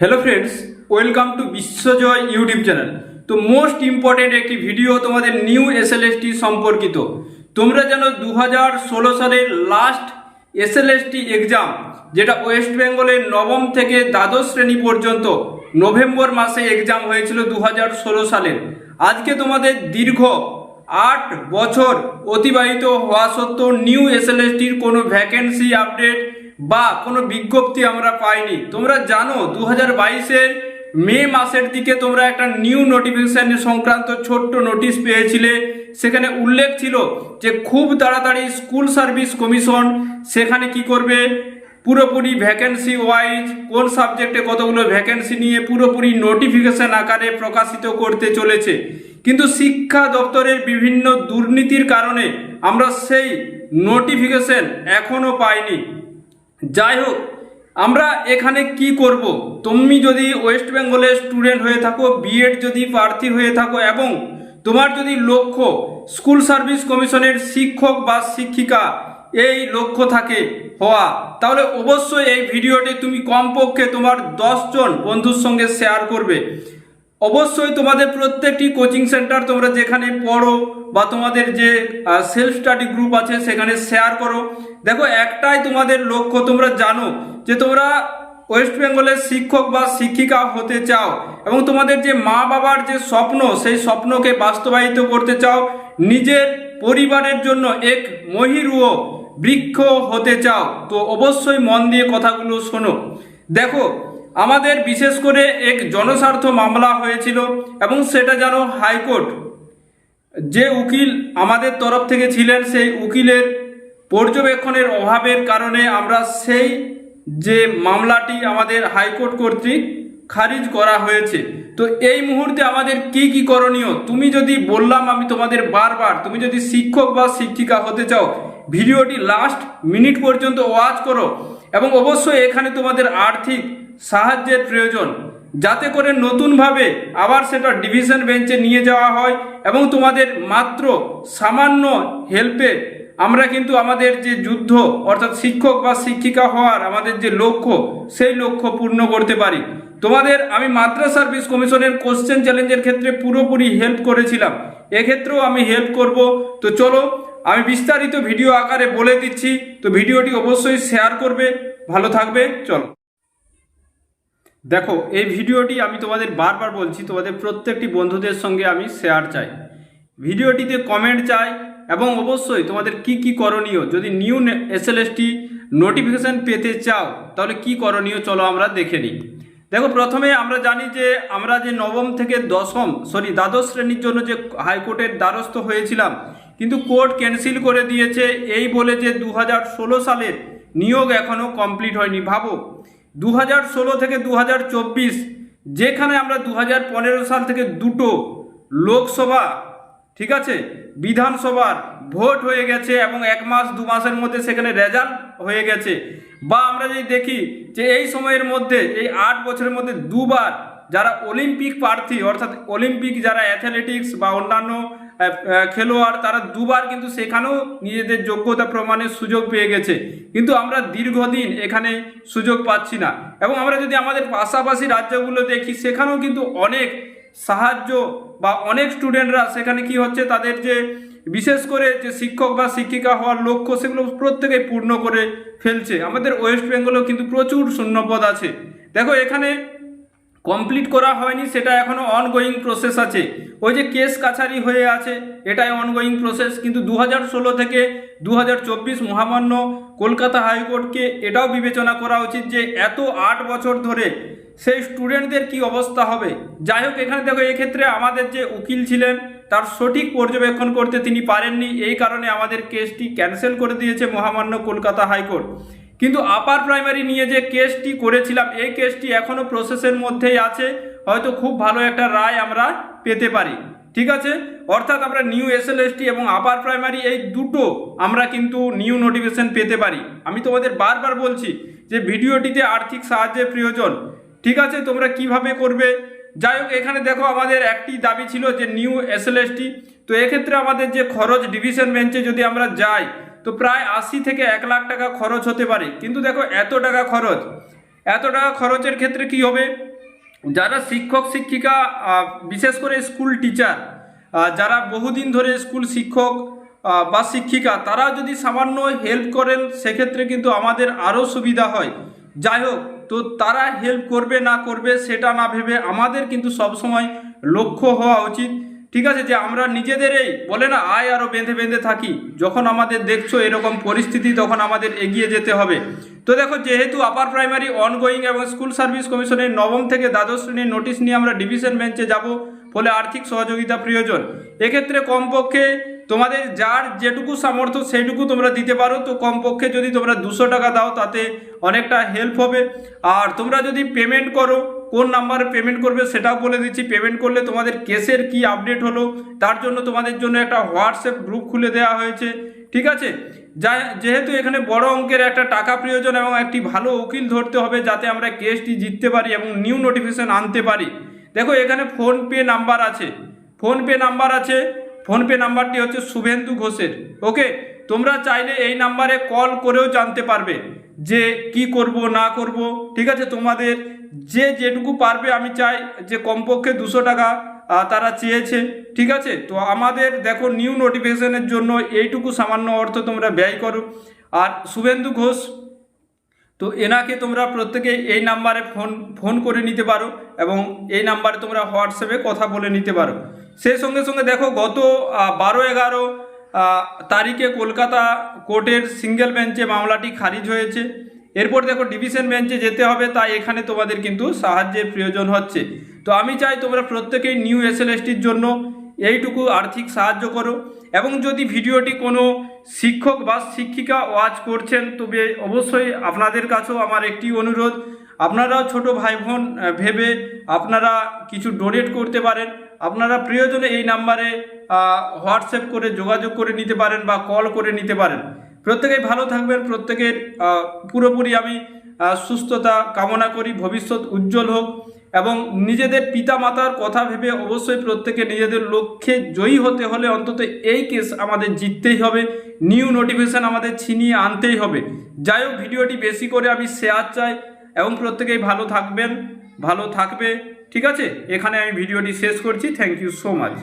Hello friends welcome to Biswajoy YouTube channel তো most important একটি video তোমাদের new SLST সম্পর্কিত। তোমরা জানো দু সালের লাস্ট এসএলএসটি এক্সাম যেটা ওয়েস্ট বেঙ্গলের নবম থেকে দ্বাদশ শ্রেণি পর্যন্ত নভেম্বর মাসে এক্সাম হয়েছিল দু হাজার ষোলো সালের। আজকে তোমাদের দীর্ঘ আট বছর অতিবাহিত হওয়া সত্ত্বেও নিউ এসএলএসটির কোনো ভ্যাকেন্সি আপডেট বা কোনো বিজ্ঞপ্তি আমরা পাইনি। তোমরা জানো দু হাজার মে মাসের দিকে তোমরা একটা নিউ নোটিফিকেশন সংক্রান্ত ছোট্ট নোটিশ পেয়েছিলে। সেখানে উল্লেখ ছিল যে খুব তাড়াতাড়ি স্কুল সার্ভিস কমিশন সেখানে কি করবে? পুরোপুরি ভ্যাকেন্সি ওয়াইজ কোন সাবজেক্টে কতগুলো ভ্যাকেন্সি নিয়ে পুরোপুরি নোটিফিকেশন আকারে প্রকাশিত করতে চলেছে। কিন্তু শিক্ষা দপ্তরের বিভিন্ন দুর্নীতির কারণে আমরা সেই নোটিফিকেশন এখনও পাইনি। যাই হোক আমরা এখানে কি করব? তুমি যদি ওয়েস্ট বেঙ্গলের স্টুডেন্ট হয়ে থাকো বিএড যদি প্রার্থী হয়ে থাকো এবং তোমার যদি লক্ষ্য স্কুল সার্ভিস কমিশনের শিক্ষক বা শিক্ষিকা এই লক্ষ্য থাকে হওয়া, তাহলে অবশ্যই এই ভিডিওটি তুমি কমপক্ষে তোমার দশজন বন্ধুর সঙ্গে শেয়ার করবে। অবশ্যই তোমাদের প্রত্যেকটি কোচিং সেন্টার তোমরা যেখানে পড়ো বা তোমাদের যে সেলফ স্টাডি গ্রুপ আছে সেখানে শেয়ার করো। দেখো, একটাই তোমাদের লক্ষ্য, তোমরা জানো যে তোমরা ওয়েস্ট বেঙ্গলের শিক্ষক বা শিক্ষিকা হতে চাও এবং তোমাদের যে মা বাবার যে স্বপ্ন, সেই স্বপ্নকে বাস্তবায়িত করতে চাও, নিজের পরিবারের জন্য এক মহিরুয় বৃক্ষ হতে চাও। তো অবশ্যই মন দিয়ে কথাগুলো শোনো। দেখো আমাদের বিশেষ করে এক জনস্বার্থ মামলা হয়েছিল এবং সেটা যেন হাইকোর্ট যে উকিল আমাদের তরফ থেকে ছিলেন, সেই উকিলের পর্যবেক্ষণের অভাবের কারণে আমরা সেই যে মামলাটি আমাদের হাইকোর্ট কর্তৃক খারিজ করা হয়েছে। তো এই মুহূর্তে আমাদের কি কি করণীয়? তুমি যদি বললাম আমি তোমাদের বারবার, তুমি যদি শিক্ষক বা শিক্ষিকা হতে চাও, ভিডিওটি লাস্ট মিনিট পর্যন্ত ওয়াচ করো এবং অবশ্যই এখানে তোমাদের আর্থিক সাহায্যের প্রয়োজন। যাতে করে নতুনভাবে আবার সেটা ডিভিশন বেঞ্চে নিয়ে যাওয়া হয় এবং তোমাদের মাত্র সামান্য হেল্পে আমরা কিন্তু আমাদের যে যুদ্ধ, অর্থাৎ শিক্ষক বা শিক্ষিকা হওয়ার আমাদের যে লক্ষ্য, সেই লক্ষ্য পূর্ণ করতে পারি। তোমাদের আমি মাদ্রাস সার্ভিস কমিশনের কোশ্চেন চ্যালেঞ্জের ক্ষেত্রে পুরোপুরি হেল্প করেছিলাম। এক্ষেত্রেও আমি হেল্প করব। তো চলো, আমি বিস্তারিত ভিডিও আকারে বলে দিচ্ছি। তো ভিডিওটি অবশ্যই শেয়ার করবে। ভালো থাকবে। চলো। দেখো, এই ভিডিওটি আমি তোমাদের বারবার বলছি, তোমাদের প্রত্যেকটি বন্ধুদের সঙ্গে আমি শেয়ার চাই। ভিডিওটিতে কমেন্ট চাই এবং অবশ্যই তোমাদের কি কি করণীয়, যদি নিউ এসএলএসটি নোটিফিকেশান পেতে চাও, তাহলে কি করণীয় চলো আমরা দেখে নিই। দেখো, প্রথমে আমরা জানি যে আমরা যে নবম থেকে দশম সরি দ্বাদশ শ্রেণির জন্য যে হাইকোর্টের দ্বারস্থ হয়েছিলাম, কিন্তু কোর্ট ক্যান্সেল করে দিয়েছে, এই বলে যে দু হাজার ষোলো সালের নিয়োগ এখনও কমপ্লিট হয়নি। ভাবো দু হাজার ষোলো থেকে দু হাজার চব্বিশ, যেখানে আমরা দু হাজার পনেরো সাল থেকে দুটো লোকসভা, ঠিক আছে? বিধানসভার ভোট হয়ে গেছে এবং এক মাস, দু মাসের মধ্যে সেখানে রেজাল্ট হয়ে গেছে। বা আমরা যদি দেখি যে এই সময়ের মধ্যে, এই আট বছরের মধ্যে দুবার যারা অলিম্পিক প্রার্থী, অর্থাৎ অলিম্পিক যারা অ্যাথলেটিক্স বা অন্যান্য খেলোয়াড় তারা দুবার কিন্তু সেখানেও নিজেদের যোগ্যতা প্রমাণের সুযোগ পেয়ে গেছে। কিন্তু আমরা দীর্ঘদিন এখানে সুযোগ পাচ্ছি না। এবং আমরা যদি আমাদের পাশাপাশি রাজ্যগুলো দেখি, সেখানেও কিন্তু অনেক সাহায্য বা অনেক স্টুডেন্টরা সেখানে কি হচ্ছে, তাদের যে বিশেষ করে যে শিক্ষক বা শিক্ষিকা হওয়ার লক্ষ্য, সেগুলো প্রত্যেকে পূর্ণ করে ফেলছে। আমাদের ওয়েস্ট বেঙ্গলেও কিন্তু প্রচুর শূন্যপদ আছে। দেখো, এখানে কমপ্লিট করা হয়নি, সেটা এখনও অনগোয়িং প্রসেস আছে। ওই যে কেস কাছারি হয়ে আছে, এটাই অনগোয়িং প্রসেস কিন্তু দু ষোলো থেকে দু হাজার চব্বিশ মহামান্য কলকাতা হাইকোর্টকে এটাও বিবেচনা করা উচিত যে এত আট বছর ধরে সেই স্টুডেন্টদের কি অবস্থা হবে। যাই হোক, এখানে দেখো, এক্ষেত্রে আমাদের যে উকিল ছিলেন, তার সঠিক পর্যবেক্ষণ করতে তিনি পারেননি, এই কারণে আমাদের কেসটি ক্যান্সেল করে দিয়েছে মহামান্য কলকাতা হাইকোর্ট। কিন্তু আপার প্রাইমারি নিয়ে যে কেসটি করেছিলাম, এই কেসটি এখনও প্রসেসের মধ্যেই আছে। হয়তো খুব ভালো একটা রায় আমরা পেতে পারি। ঠিক আছে? অর্থাৎ আমরা নিউ এসএলএসটি এবং আপার প্রাইমারি এই দুটো আমরা কিন্তু নিউ নোটিফিকেশন পেতে পারি। আমি তোমাদের বারবার বলছি যে ভিডিওটিতে আর্থিক সাহায্যের প্রয়োজন। ঠিক আছে? তোমরা কীভাবে করবে? যাই হোক, এখানে দেখো আমাদের একটি দাবি ছিল যে নিউ এসএলএসটি তো এক্ষেত্রে আমাদের যে খরচ ডিভিশন বেঞ্চে যদি আমরা যাই তো প্রায় আশি থেকে এক লাখ টাকা খরচ হতে পারে। কিন্তু দেখো, এত টাকা খরচ। এত টাকা খরচের ক্ষেত্রে কি হবে? যারা শিক্ষক, শিক্ষিকা বিশেষ করে স্কুল টিচার যারা বহুদিন ধরে স্কুল শিক্ষক বা শিক্ষিকা তারা যদি সামান্য হেল্প করেন, সেক্ষেত্রে কিন্তু আমাদের আরও সুবিধা হয়। যাই হোক, তো তারা হেল্প করবে না করবে, সেটা না ভেবে আমাদের কিন্তু সবসময় লক্ষ্য হওয়া উচিত। ঠিক আছে, যে আমরা নিজেদেরই, বলে না, আয় আরও বেঁধে বেঁধে থাকি। যখন আমাদের দেখছ এরকম পরিস্থিতি, তখন আমাদের এগিয়ে যেতে হবে। তো দেখো, যেহেতু আপার প্রাইমারি অনগোয়িং এবং স্কুল সার্ভিস কমিশনের নবম থেকে দ্বাদশ শ্রেণির নোটিশ নিয়ে আমরা ডিভিশন বেঞ্চে যাব, ফলে আর্থিক সহযোগিতা প্রয়োজন। এক্ষেত্রে কমপক্ষে তোমাদের যার যেটুকু সামর্থ্য, সেইটুকু তোমরা দিতে পারো। তো কমপক্ষে যদি তোমরা দুশো টাকা দাও, তাতে অনেকটা হেল্প হবে। আর তোমরা যদি পেমেন্ট করো কোন নাম্বারে পেমেন্ট করবে সেটাও বলে দিচ্ছি। পেমেন্ট করলে তোমাদের কেসের কি আপডেট হলো, তার জন্য তোমাদের জন্য একটা হোয়াটসঅ্যাপ গ্রুপ খুলে দেওয়া হয়েছে, ঠিক আছে? যা যেহেতু এখানে বড় অঙ্কের একটা টাকা প্রয়োজন এবং একটি ভালো উকিল ধরতে হবে যাতে আমরা কেসটি জিততে পারি এবং নিউ নোটিফিকেশন আনতে পারি। দেখো, এখানে ফোনপে নাম্বার আছে। ফোনপে নাম্বার আছে। ফোনপে নাম্বারটি হচ্ছে শুভেন্দু ঘোষের ওকে তোমরা চাইলে এই নাম্বারে কল করেও জানতে পারবে যে কি করব, না করব, ঠিক আছে? তোমাদের যে যেটুকু পারবে, আমি চাই যে কমপক্ষে দুশো টাকা তারা চেয়েছে, ঠিক আছে? তো আমাদের দেখো নিউ নোটিফিকেশনের জন্য এইটুকু সামান্য অর্থ তোমরা ব্যয় করো। আর শুভেন্দু ঘোষ, তো এনাকে তোমরা প্রত্যেকে এই নাম্বারে ফোন ফোন করে নিতে পারো এবং এই নাম্বারে তোমরা হোয়াটসঅ্যাপে কথা বলে নিতে পারো। সেই সঙ্গে সঙ্গে দেখো গত বারো এগারো তারিখে কলকাতা কোর্টের সিঙ্গেল বেঞ্চে মামলাটি খারিজ হয়েছে। এরপর দেখো ডিভিশন বেঞ্চে যেতে হবে, তাই এখানে তোমাদের কিন্তু সাহায্যের প্রয়োজন হচ্ছে। তো আমি চাই তোমরা প্রত্যেকেই নিউ এসএলএসটির জন্য এইটুকু আর্থিক সাহায্য করো এবং যদি ভিডিওটি কোনো শিক্ষক বা শিক্ষিকা ওয়াচ করছেন, তবে অবশ্যই আপনাদের কাছেও আমার একটি অনুরোধ। আপনারাও ছোট ভাই বোন ভেবে আপনারা কিছু ডোনেট করতে পারেন। আপনারা প্রয়োজনে এই নাম্বারে হোয়াটসঅ্যাপ করে যোগাযোগ করে নিতে পারেন বা কল করে নিতে পারেন। প্রত্যেকেই ভালো থাকবেন, প্রত্যেকের পুরোপুরি আমি সুস্থতা কামনা করি, ভবিষ্যৎ উজ্জ্বল হোক এবং নিজেদের পিতা মাতার কথা ভেবে অবশ্যই প্রত্যেকে নিজেদের লক্ষ্যে জয়ী হতে হলে অন্তত এই কেস আমাদের জিততেই হবে নিউ নোটিফিকেশান আমাদের ছিনিয়ে আনতেই হবে। যাই হোক, ভিডিওটি বেশি করে আমি শেয়ার চাই এবং প্রত্যেকেই ভালো থাকবেন, ভালো থাকবে, ঠিক আছে? এখানে আমি ভিডিওটি শেষ করছি থ্যাংক ইউ সো মাচ